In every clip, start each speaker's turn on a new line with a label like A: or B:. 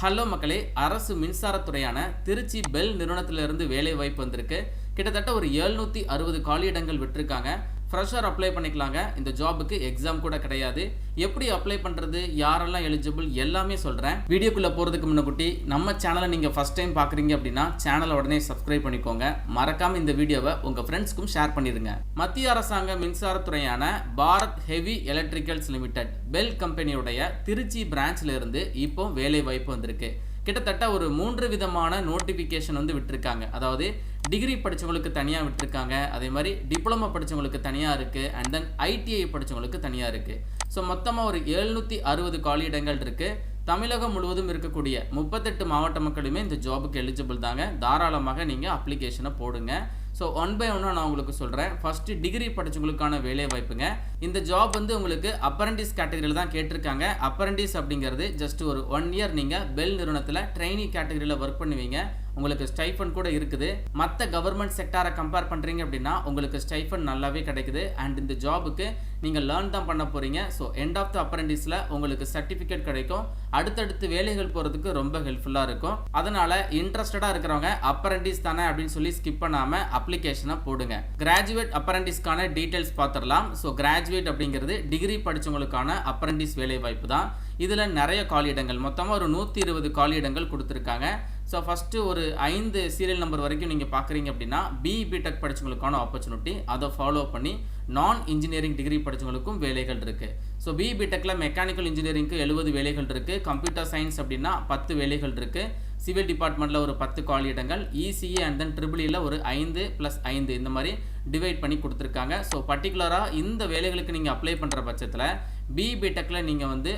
A: Hello மக்களே அரசு மின்சாரத்துறையான Trichy bell நிறுவனத்திலிருந்து வேலை வாய்ப்பு வந்திருக்கு. கிட்டத்தட்ட ஒரு எழுநூற்றி அறுபது காலியிடங்கள் விட்டுருக்காங்க. ஃப்ரெஷர் அப்ளை பண்ணிக்கலாங்க. இந்த ஜாபுக்கு எக்ஸாம் கூட கிடையாது. எப்படி அப்ளை பண்ணுறது யாரெல்லாம் எலிஜிபிள் எல்லாமே சொல்கிறேன் வீடியோக்குள்ளே போகிறதுக்கு முன்னக்குட்டி நம்ம சேனலை நீங்கள் ஃபஸ்ட் டைம் பார்க்குறீங்க அப்படின்னா சேனலை உடனே சப்ஸ்கிரைப் பண்ணிக்கோங்க. மறக்காமல் இந்த வீடியோவை உங்கள் ஃப்ரெண்ட்ஸ்க்கும் ஷேர் பண்ணிடுங்க. மத்திய அரசாங்க மின்சாரத்துறையான Bharat heavy electricals limited BHEL கம்பெனியுடைய திருச்சி பிரான்ச்ல இருந்து இப்போ வேலை வாய்ப்பு வந்திருக்கு. கிட்டத்தட்ட ஒரு மூன்று விதமான நோட்டிஃபிகேஷன் வந்து விட்டுருக்காங்க. அதாவது டிகிரி படித்தவங்களுக்கு தனியாக விட்டுருக்காங்க. அதே மாதிரி டிப்ளமோ படித்தவங்களுக்கு தனியாக இருக்குது அண்ட் தென் ஐடிஐ படித்தவங்களுக்கு தனியாக இருக்குது ஸோ மொத்தமாக ஒரு எழுநூற்றி அறுபது காலியிடங்கள் இருக்குது தமிழகம் முழுவதும் இருக்கக்கூடிய முப்பத்தெட்டு மாவட்ட மக்களுமே இந்த ஜாபுக்கு எலிஜிபிள் தாங்க. தாராளமாக நீங்கள் அப்ளிகேஷனை போடுங்க. ஸோ ஒன் பை ஒன்னாக நான் உங்களுக்கு சொல்கிறேன் ஃபஸ்ட்டு டிகிரி படிச்சவங்களுக்கான வேலை வாய்ப்புங்க இந்த ஜாப் வந்து உங்களுக்கு அப்பரண்டிஸ் கேட்டகரியில் தான் கேட்டிருக்காங்க. அப்பரண்டிஸ் அப்படிங்கிறது ஜஸ்ட் ஒரு ஒன் இயர் நீங்கள் பெல் நிறுவனத்தில் ட்ரைனிங் கேட்டகரியில் ஒர்க் பண்ணுவீங்க. உங்களுக்கு ஸ்டைஃபன் கூட இருக்குது. மற்ற கவர்மெண்ட் செக்டாரை கம்பேர் பண்ணுறீங்க அப்படின்னா உங்களுக்கு ஸ்டைஃபன் நல்லாவே கிடைக்குது. அண்ட் இந்த ஜாபுக்கு நீங்கள் லேர்ன் தான் பண்ண போகிறீங்க ஸோ எண்ட் ஆஃப் த அப்ரண்டிஸில் உங்களுக்கு சர்டிஃபிகேட் கிடைக்கும். அடுத்தடுத்து வேலைகள் போகிறதுக்கு ரொம்ப ஹெல்ப்ஃபுல்லாக இருக்கும். அதனால் இன்ட்ரெஸ்டடாக இருக்கிறவங்க அப்பரண்டிஸ் தானே அப்படின்னு சொல்லி ஸ்கிப் பண்ணாமல் அப்ளிகேஷனை போடுங்க. கிராஜுவேட் அப்பரண்டிஸ்க்கான டீட்டெயில்ஸ் பார்த்துடலாம். ஸோ கிராஜுவேட் அப்படிங்கிறது டிகிரி படித்தவங்களுக்கான அப்பரண்டிஸ் வேலை வாய்ப்பு தான். இதில் நிறைய காலியிடங்கள். மொத்தமாக ஒரு நூற்றி இருபது காலியிடங்கள் கொடுத்துருக்காங்க. ஸோ ஃபஸ்ட்டு ஒரு ஐந்து சீரியல் நம்பர் வரைக்கும் நீங்கள் பார்க்குறீங்க அப்படின்னா பிஇ பிடெக் படித்தவங்களுக்கான ஆப்பர்ச்சுனிட்டி அதை ஃபாலோ பண்ணி நான் இன்ஜினியரிங் டிகிரி படித்தவங்களுக்கும் வேலைகள் இருக்குது ஸோ பிஇ பிடெக்கில் மெக்கானிக்கல் இன்ஜினியரிங்க்கு எழுபது வேலைகள் இருக்குது கம்ப்யூட்டர் சயின்ஸ் அப்படின்னா பத்து வேலைகள் இருக்குது சிவில் டிபார்ட்மெண்ட்டில் ஒரு பத்து காலியிடங்கள். இசிஏ அண்ட் தென் ட்ரிபிளியில் ஒரு ஐந்து ப்ளஸ் ஐந்து. இந்த மாதிரி டிவைட் பண்ணி கொடுத்துருக்காங்க. ஸோ பர்டிகுலராக இந்த வேலைகளுக்கு நீங்கள் அப்ளை பண்ணுற பட்சத்தில் பிஇ பிடெக்கில் நீங்கள் வந்து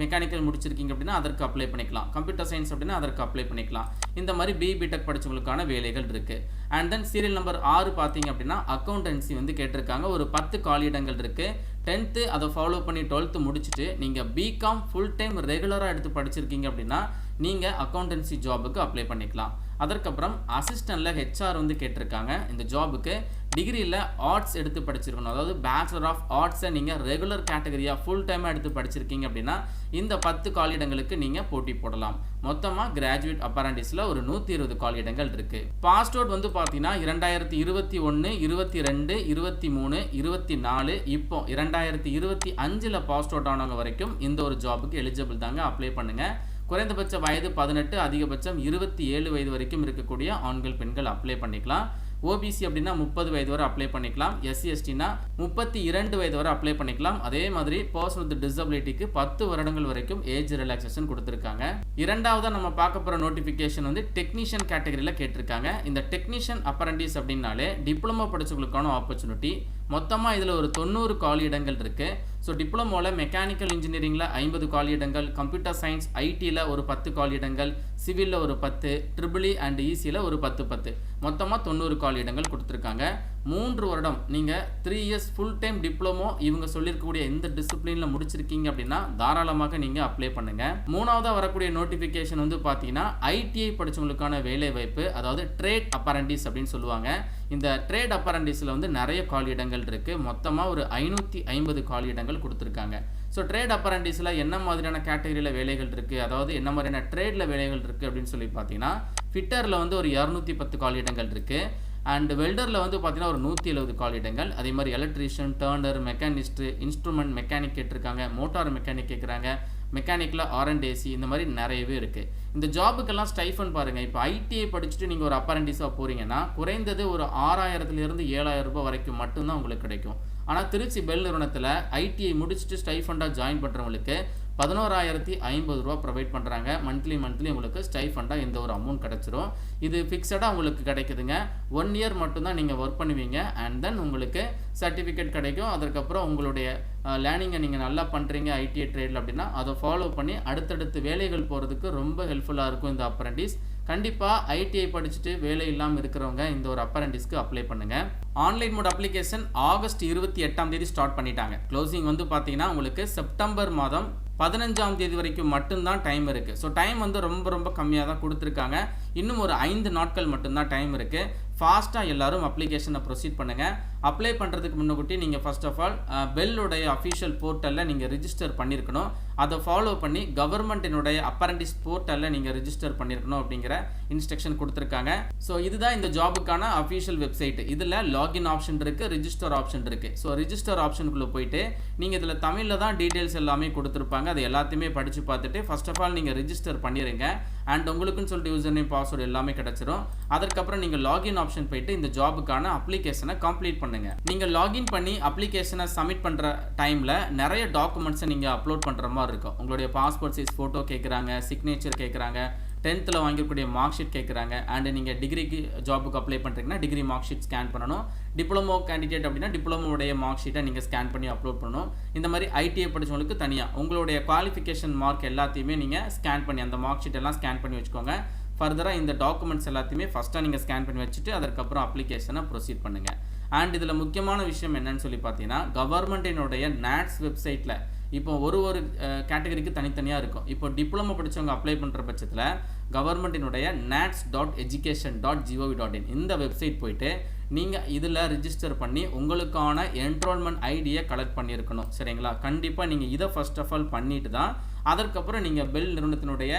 A: மெக்கானிக்கல் முடிச்சிருக்கீங்க அப்படின்னா அதற்கு அப்ளை பண்ணிக்கலாம். கம்ப்யூட்டர் சயின்ஸ் அப்படின்னா அதற்கு அப்ளை பண்ணிக்கலாம். இந்த மாதிரி பிஇ பிடெக் படித்தவங்களுக்கான வேலைகள் இருக்குது அண்ட் தென் சீரியல் நம்பர் ஆறு பார்த்தீங்க அப்படின்னா அக்கௌண்டன்சி வந்து கேட்டிருக்காங்க. ஒரு பத்து காலியிடங்கள் இருக்குது டென்த்து அதை ஃபாலோ பண்ணி டுவெல்த்து முடிச்சுட்டு நீங்கள் பிகாம் ஃபுல் டைம் ரெகுலராக எடுத்து படிச்சிருக்கீங்க அப்படின்னா நீங்கள் அக்கௌண்டன்சி ஜாபுக்கு அப்ளை பண்ணிக்கலாம். அதற்கப்புறம் அசிஸ்டண்ட்டில் ஹெச்ஆர் வந்து கேட்டிருக்காங்க. இந்த ஜாபுக்கு டிகிரியில் ஆர்ட்ஸ் எடுத்து படிச்சிருக்கணும். அதாவது பேச்சுலர் ஆஃப் ஆர்ட்ஸை நீங்கள் ரெகுலர் கேட்டகரியாக ஃபுல் டைமாக எடுத்து படிச்சிருக்கீங்க அப்படின்னா இந்த பத்து காலிடங்களுக்கு நீங்கள் போட்டி போடலாம். மொத்தமாக கிராஜுவேட் அப்பரண்டிஸில் ஒரு நூற்றி இருபது காலிடங்கள் இருக்குது பாஸ்ட் அவுட் வந்து பார்த்தீங்கன்னா இரண்டாயிரத்தி இருபத்தி ஒன்று இருபத்தி ரெண்டு இருபத்தி மூணு இருபத்தி நாலு இப்போ இரண்டாயிரத்தி இருபத்தி அஞ்சில் பாஸ்ட் அவுட் ஆனவங்க வரைக்கும் இந்த ஒரு ஜாபுக்கு எலிஜிபிள் தாங்க. அப்ளை பண்ணுங்கள் குறைந்தபட்ச வயது பதினெட்டு அதிகபட்சம் இருபத்தி ஏழு வயது வரைக்கும் இருக்கக்கூடிய ஆண்கள் பெண்கள் அப்ளை பண்ணிக்கலாம். ஓபிசி அப்படின்னா முப்பது வயது வரை அப்ளை பண்ணிக்கலாம். எஸ்சி எஸ்டினா முப்பத்தி இரண்டு வயது வரை அப்ளை பண்ணிக்கலாம். அதே மாதிரி பர்சன் வித் டிசபிலிட்டிக்கு பத்து வருடங்கள் வரைக்கும் ஏஜ் ரிலாக்ஸேஷன் கொடுத்துருக்காங்க. இரண்டாவதாக நம்ம பார்க்க போகிற நோட்டிஃபிகேஷன் வந்து டெக்னீஷியன் கேட்டகரியில் கேட்டிருக்காங்க. இந்த டெக்னீஷியன் அப்பரண்டிஸ் அப்படின்னாலே டிப்ளமோ படிச்சவங்களுக்கான ஆப்பர்ச்சுனிட்டி மொத்தமாக இதில் ஒரு தொண்ணூறு காலியிடங்கள் இருக்குது ஸோ டிப்ளமோவில் மெக்கானிக்கல் இன்ஜினியரிங்கில் ஐம்பது காலியிடங்கள் கம்ப்யூட்டர் சயின்ஸ் ஐடியில் ஒரு பத்து காலியிடங்கள் சிவிலில் ஒரு பத்து ட்ரிபிளி அண்ட் ஈசியில் ஒரு பத்து பத்து. மொத்தமாக தொண்ணூறு காலியிடங்கள் கொடுத்துருக்காங்க. மூன்று வருடம். நீங்கள் three years full time diploma இவங்க சொல்லியிருக்கக்கூடிய எந்த டிசிப்ளினில் முடிச்சிருக்கீங்க அப்படின்னா தாராளமாக நீங்கள் அப்ளை பண்ணுங்கள் மூணாவதாக வரக்கூடிய நோட்டிஃபிகேஷன் வந்து பார்த்தீங்கன்னா ஐடிஐ படித்தவங்களுக்கான வேலை வாய்ப்பு அதாவது ட்ரேட் அப்பரண்டிஸ் அப்படின்னு சொல்லுவாங்க. இந்த ட்ரேட் அப்பரண்டிஸில் வந்து நிறைய காலியிடங்கள் இருக்குது மொத்தமாக ஒரு ஐநூற்றி ஐம்பது காலியிடங்கள் கொடுத்துருக்காங்க. ஸோ ட்ரேட் அப்பரண்டிஸில் என்ன மாதிரியான கேட்டகரியில் வேலைகள் இருக்குது அதாவது என்ன மாதிரியான ட்ரேடில் வேலைகள் இருக்குது அப்படின்னு சொல்லி பார்த்தீங்கன்னா ஃபிட்டரில் வந்து ஒரு இரநூத்தி பத்து காலியிடங்கள் இருக்குது அண்ட் வெல்டரில் வந்து பார்த்தீங்கன்னா ஒரு நூற்றி எழுபது காலிடங்கள் அதே மாதிரி electrician turner machinist instrument mechanic கேட்டிருக்காங்க. மோட்டார் மெக்கானிக் கேட்குறாங்க மெக்கானிக்கில் ஆர்என்ட் ஏசி இந்த மாதிரி நிறையவே இருக்குது இந்த ஜாபுக்கெல்லாம் ஸ்டைஃபன் பாருங்கள் இப்போ ஐடிஐ படிச்சுட்டு நீங்கள் ஒரு அப்பரண்டிஸாக போகிறீங்கன்னா குறைந்தது ஒரு ஆறாயிரத்துலேருந்து ஏழாயிரம் ரூபாய் வரைக்கும் மட்டும்தான் உங்களுக்கு கிடைக்கும். ஆனால் திருச்சி பெல் நிறுவனத்தில் ஐடிஐ முடிச்சுட்டு ஸ்டைஃபண்டாக ஜாயின் பண்ணுறவங்களுக்கு பதினோராயிரத்தி ஐம்பது ரூபா ப்ரொவைட் பண்ணுறாங்க மந்த்லி மந்த்லி உங்களுக்கு ஸ்டைஃபண்டாக இந்த ஒரு அமௌண்ட் கிடச்சிரும். இது ஃபிக்ஸடாக உங்களுக்கு கிடைக்குதுங்க. ஒன் இயர் மட்டும்தான் நீங்கள் ஒர்க் பண்ணுவீங்க. அண்ட் தென் உங்களுக்கு சர்டிஃபிகேட் கிடைக்கும். அதுக்கப்புறம் உங்களுடைய லேர்னிங்கை நீங்கள் நல்லா பண்ணுறீங்க ஐடிஐ ட்ரேடில் அப்படின்னா அதை ஃபாலோ பண்ணி அடுத்தடுத்து வேலைகள் போகிறதுக்கு ரொம்ப ஹெல்ப்ஃபுல்லாக இருக்கும் இந்த அப்ரண்டிஸ் கண்டிப்பாக ஐடிஐ படிச்சுட்டு வேலை இல்லாமல் இருக்கிறவங்க இந்த ஒரு அப்பரண்டிஸ்க்கு அப்ளை பண்ணுங்கள் ஆன்லைன் மோட் அப்ளிகேஷன் ஆகஸ்ட் இருபத்தி எட்டாம் தேதி ஸ்டார்ட் பண்ணிட்டாங்க. க்ளோசிங் வந்து பார்த்தீங்கன்னா உங்களுக்கு செப்டம்பர் மாதம் பதினஞ்சாம் தேதி வரைக்கும் மட்டும்தான் டைம் இருக்குது ஸோ டைம் வந்து ரொம்ப ரொம்ப கம்மியாக தான் கொடுத்துருக்காங்க. இன்னும் ஒரு ஐந்து நாட்கள் மட்டும்தான் டைம் இருக்குது ஃபாஸ்ட்டாக எல்லாரும் அப்ளிகேஷனை ப்ரொசீட் பண்ணுங்கள் அப்ளை பண்ணுறதுக்கு முன்னக்கூட்டி நீங்கள் ஃபர்ஸ்ட் ஆஃப் ஆல் பெல்லுடைய அஃபிஷியல் போர்ட்டலில் நீங்கள் ரிஜிஸ்டர் பண்ணியிருக்கணும் அதை ஃபாலோ பண்ணி கவர்மெண்ட்டினுடைய அப்பரண்டிஸ் போர்ட்டலில் நீங்கள் ரிஜிஸ்டர் பண்ணியிருக்கணும் அப்படிங்கிற இன்ஸ்ட்ரக்ஷன் கொடுத்துருக்காங்க. ஸோ இதுதான் இந்த ஜாபுக்கான அஃபிஷியல் வெப்சைட் இதில் லாகின் ஆப்ஷன் இருக்குது ரிஜிஸ்டர் ஆப்ஷன் இருக்குது ஸோ ரிஜிஸ்டர் ஆப்ஷனுக்குள்ளே போயிட்டு நீங்கள் இதில் தமிழில் தான் டீட்டெயில்ஸ் எல்லாமே கொடுத்துருப்பாங்க. அது எல்லாத்தையுமே படித்து பார்த்துட்டு ஃபர்ஸ்ட் ஆஃப் ஆல் நீங்கள் ரிஜிஸ்டர் பண்ணிடுங்க அண்ட் உங்களுக்குன்னு சொல்லிட்டு யூசர் நேம் பாஸ்வேர்டு எல்லாமே கிடச்சிரும். அதுக்கப்புறம் நீங்கள் லாகின் ஆப்ஷன் போயிட்டு இந்த ஜாபுக்கான அப்ளிகேஷனை கம்ப்ளீட் பண்ணுங்கள் நீங்கள் லாகின் பண்ணி அப்ளிகேஷனை சப்மிட் பண்ணுற டைமில் நிறைய டாக்குமெண்ட்ஸை நீங்கள் அப்லோட் பண்ணுற மாதிரி இருக்கும். உங்களுடைய பாஸ்போர்ட் சைஸ் ஃபோட்டோ கேட்குறாங்க சிக்னேச்சர் கேட்குறாங்க டென்த்தில் வாங்கியிருக்கக்கூடிய மார்க் ஷீட் கேட்குறாங்க அண்ட் நீங்கள் டிகிரிக்கு ஜாபுக்கு அப்ளை பண்ணுறீங்கன்னா டிகிரி மார்க் ஷீட் ஸ்கேன் பண்ணணும். டிப்ளமோ கேண்டிடேட் அப்படின்னா டிப்ளமோடைய மார்க் ஷீட்டை நீங்கள் ஸ்கேன் பண்ணி அப்லோட் பண்ணணும். இந்த மாதிரி ஐடிஐ படிச்சவங்களுக்கு தனியாக உங்களுடைய குவாலிஃபிகேஷன் மார்க் எல்லாத்தையுமே நீங்கள் ஸ்கேன் பண்ணி அந்த மார்க் ஷீட் எல்லாம் ஸ்கேன் பண்ணி வச்சுக்கோங்க. ஃபர்தராக இந்த டாக்குமெண்ட்ஸ் எல்லாத்தையுமே ஃபஸ்ட்டாக நீங்கள் ஸ்கேன் பண்ணி வச்சுட்டு அதற்கப்புறம் அப்ளிகேஷனை ப்ரொசீட் பண்ணுங்கள் அண்ட் இதில் முக்கியமான விஷயம் என்னன்னு சொல்லி பார்த்தீங்கன்னா கவர்மெண்ட்டினுடைய நேட்ஸ் வெப்சைட்டில் இப்போ ஒரு ஒரு கேட்டகரிக்கு தனித்தனியாக இருக்கும். இப்போ டிப்ளமோ படித்தவங்க அப்ளை பண்ணுற பட்சத்தில் கவர்மெண்ட்டினுடைய NATS dot education dot G O V dot in இந்த வெப்சைட் போயிட்டு நீங்கள் இதில் ரிஜிஸ்டர் பண்ணி உங்களுக்கான என்ரோல்மெண்ட் ஐடியை கலெக்ட் பண்ணியிருக்கணும். சரிங்களா? கண்டிப்பாக நீங்கள் இதை ஃபர்ஸ்ட் ஆஃப் ஆல் பண்ணிட்டு தான் அதற்கப்புறம் நீங்கள் பெல் நிறுவனத்தினுடைய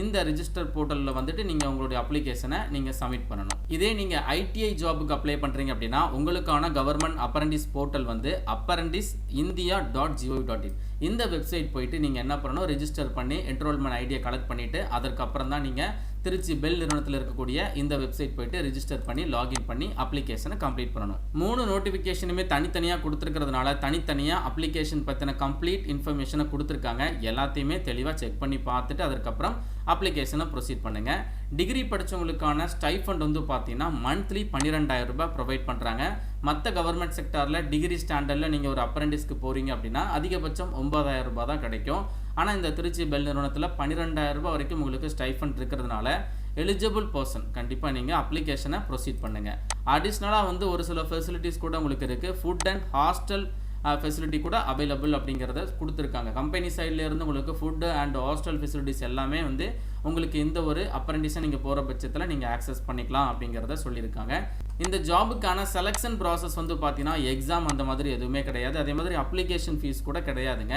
A: இந்த ரிஜிஸ்டர் போர்ட்டலில் வந்துட்டு நீங்கள் உங்களுடைய அப்ளிகேஷனை நீங்கள் சப்மிட் பண்ணணும். இதே நீங்கள் ஐடிஐ ஜாபுக்கு அப்ளை பண்ணுறீங்க அப்படின்னா உங்களுக்கான கவர்மெண்ட் அப்பரண்டிஸ் போர்ட்டல் வந்து apprentice India dot G O V dot in இந்த வெப்சைட் போயிட்டு நீங்கள் என்ன பண்ணணும்? ரிஜிஸ்டர் பண்ணி என்ரோல்மெண்ட் ஐடியை கலெக்ட் பண்ணிவிட்டு அதற்கப்புறம் தான் நீங்கள் திருச்சி பெல் நிறுவனத்தில் இருக்கக்கூடிய இந்த வெப்சைட் போயிட்டு ரிஜிஸ்டர் பண்ணி லாகின் பண்ணி அப்ளிகேஷனை கம்ப்ளீட் பண்ணணும். மூணு நோட்டிஃபிகேஷனுமே தனித்தனியாக கொடுத்துருக்கிறதுனால தனித்தனியாக அப்ளிகேஷன் பற்றின கம்ப்ளீட் இன்ஃபர்மேஷனை கொடுத்துருக்காங்க. எல்லாத்தையுமே தெளிவாக செக் பண்ணி பார்த்துட்டு அதுக்கப்புறம் அப்ளிகேஷனை ப்ரொசீட் பண்ணுங்கள் டிகிரி படித்தவங்களுக்கான ஸ்டைஃபண்ட் வந்து பார்த்தீங்கன்னா மந்த்லி பன்னிரெண்டாயிரம் ரூபாய் ப்ரொவைட் பண்ணுறாங்க மற்ற கவர்மெண்ட் செக்டாரில் டிகிரி ஸ்டாண்டர்டில் நீங்கள் ஒரு அப்ரெண்டிஸ்க்கு போகிறீங்க அப்படின்னா அதிகபட்சம் ஒன்பதாயிரம் ரூபாய் தான் கிடைக்கும். ஆனால் இந்த திருச்சி பெல் நிறுவனத்தில் பன்னிரெண்டாயிரம் ரூபாய் வரைக்கும் உங்களுக்கு ஸ்டைஃபண்ட் இருக்கிறதுனால எலிஜிபிள் பர்சன் கண்டிப்பாக நீங்கள் அப்ளிகேஷனை ப்ரொசீட் பண்ணுங்கள் அடிஷ்னலாக வந்து ஒரு சில ஃபெசிலிட்டிஸ் கூட உங்களுக்கு இருக்குது ஃபுட் அண்ட் ஹாஸ்டல் ஃபெசிலிட்டி கூட அவைலபிள் அப்படிங்கிறத கொடுத்துருக்காங்க. கம்பெனி சைட்லேருந்து உங்களுக்கு ஃபுட்டு அண்ட் ஹாஸ்டல் ஃபெசிலிட்டிஸ் எல்லாமே வந்து உங்களுக்கு இந்த ஒரு அப்ரெண்டிஸை நீங்கள் போகிற பட்சத்தில் நீங்கள் ஆக்சஸ் பண்ணிக்கலாம் அப்படிங்கிறத சொல்லியிருக்காங்க. இந்த ஜாபுக்கான செலெக்ஷன் ப்ராசஸ் வந்து பார்த்தீங்கன்னா எக்ஸாம் அந்த மாதிரி எதுவுமே கிடையாது. அதே மாதிரி அப்ளிகேஷன் ஃபீஸ் கூட கிடையாதுங்க.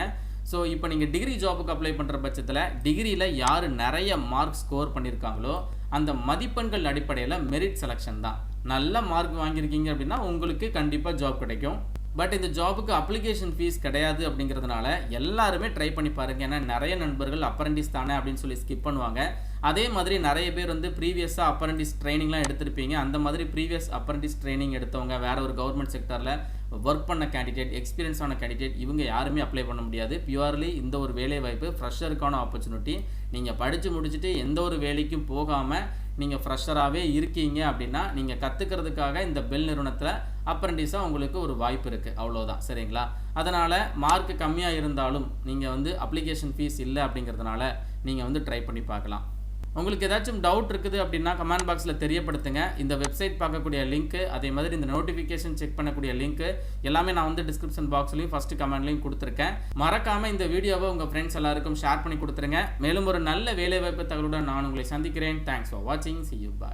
A: ஸோ இப்போ நீங்கள் டிகிரி ஜாபுக்கு அப்ளை பண்ணுற பட்சத்தில் டிகிரியில் யார் நிறைய மார்க் ஸ்கோர் பண்ணியிருக்காங்களோ அந்த மதிப்பெண்கள் அடிப்படையில் மெரிட் செலெக்ஷன் தான். நல்ல மார்க் வாங்கியிருக்கீங்க அப்படின்னா உங்களுக்கு கண்டிப்பாக ஜாப் கிடைக்கும். பட் இந்த ஜாபுக்கு அப்ளிகேஷன் ஃபீஸ் கிடையாது அப்படிங்கிறதுனால எல்லாருமே ட்ரை பண்ணி பாருங்கள் ஏன்னா நிறைய நண்பர்கள் அப்பரண்டிஸ் தானே அப்படின்னு சொல்லி ஸ்கிப் பண்ணுவாங்க. அதே மாதிரி நிறைய பேர் வந்து ப்ரீவியஸாக அப்பரண்டிஸ் ட்ரைனிங்லாம் எடுத்திருப்பீங்க. அந்த மாதிரி ப்ரீவியஸ் அப்பரண்டிஸ் ட்ரைனிங் எடுத்தவங்க வேற ஒரு கவர்மெண்ட் செக்டரில் ஒர்க் பண்ண கேண்டிடேட் எக்ஸ்பீரியன்ஸ் ஆன கேண்டிடேட் இவங்க யாருமே அப்ளை பண்ண முடியாது. பியூர்லி இந்த ஒரு வேலை வாய்ப்பு ஃப்ரெஷருக்கான ஆப்பர்ச்சுனிட்டி நீங்கள் படித்து முடிச்சுட்டு எந்த ஒரு வேலைக்கும் போகாமல் நீங்கள் ஃப்ரெஷராகவே இருக்கீங்க அப்படின்னா நீங்கள் கற்றுக்கிறதுக்காக இந்த பெல் நிறுவனத்தில் அப்ரண்டிஸாக உங்களுக்கு ஒரு வாய்ப்பு இருக்குது அவ்வளோதான் சரிங்களா? அதனால் மார்க் கம்மியாக இருந்தாலும் நீங்கள் வந்து அப்ளிகேஷன் ஃபீஸ் இல்லை அப்படிங்கிறதுனால நீங்கள் வந்து ட்ரை பண்ணி பார்க்கலாம். உங்களுக்கு ஏதாச்சும் டவுட் இருக்குது அப்படின்னா கமெண்ட் பாக்ஸில் தெரியப்படுத்துங்க. இந்த வெப்சைட் பார்க்கக்கூடிய லிங்க்கு அதே மாதிரி இந்த நோட்டிஃபிகேஷன் செக் பண்ணக்கூடிய லிங்க்கு எல்லாமே நான் வந்து டிஸ்கிரிப்ஷன் பாக்ஸ்லையும் ஃபஸ்ட்டு கமெண்ட்லையும் கொடுத்துருக்கேன். மறக்காமல் இந்த வீடியோவை உங்கள் ஃப்ரெண்ட்ஸ் எல்லாருக்கும் ஷேர் பண்ணி கொடுத்துருங்க. மேலும் ஒரு நல்ல வேலைவாய்ப்பு தகவலுடன் நான் உங்களை சந்திக்கிறேன். தேங்க்ஸ் ஃபார் வாட்சிங் சி யூ பாய்